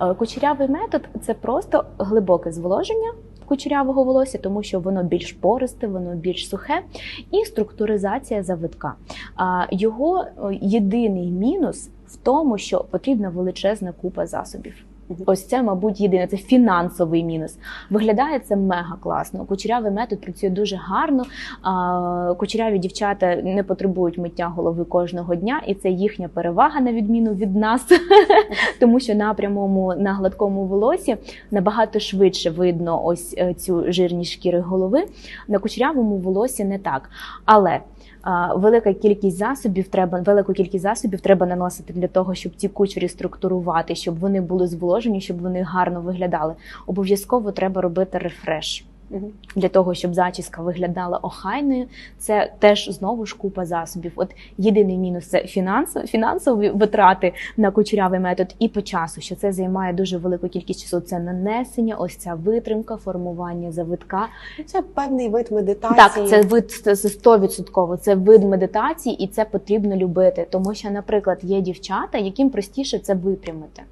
Е, Кучерявий метод це просто глибоке зволоження кучерявого волосся, тому що воно більш пористе, воно більш сухе, і структуризація завитка. Його е, єдиний мінус в тому, що потрібна величезна купа засобів. Ось це, мабуть, єдине це фінансовий мінус. Виглядає це мега класно. Кучерявий метод працює дуже гарно. Кучеряві дівчата не потребують миття голови кожного дня, і це їхня перевага на відміну від нас, тому що на прямому на гладкому волосі набагато швидше видно ось е, цю жирність шкіри голови. На кучерявому волосі не так. Але велика кількість засобів треба велику кількість засобів треба наносити для того, щоб ці кучері структурувати, щоб вони були зволожені, щоб вони гарно виглядали. Обов'язково треба робити рефреш. Для того щоб зачіска виглядала охайною, це теж знову ж купа засобів. От єдиний мінус це фінанс, фінансові витрати на кучерявий метод і по часу, що це займає дуже велику кількість часу. Це нанесення, ось ця витримка, формування завитка. Це певний вид медитації. Так, це вид це стовідсотково. Це вид медитації, і це потрібно любити. Тому що, наприклад, є дівчата, яким простіше це випрямити.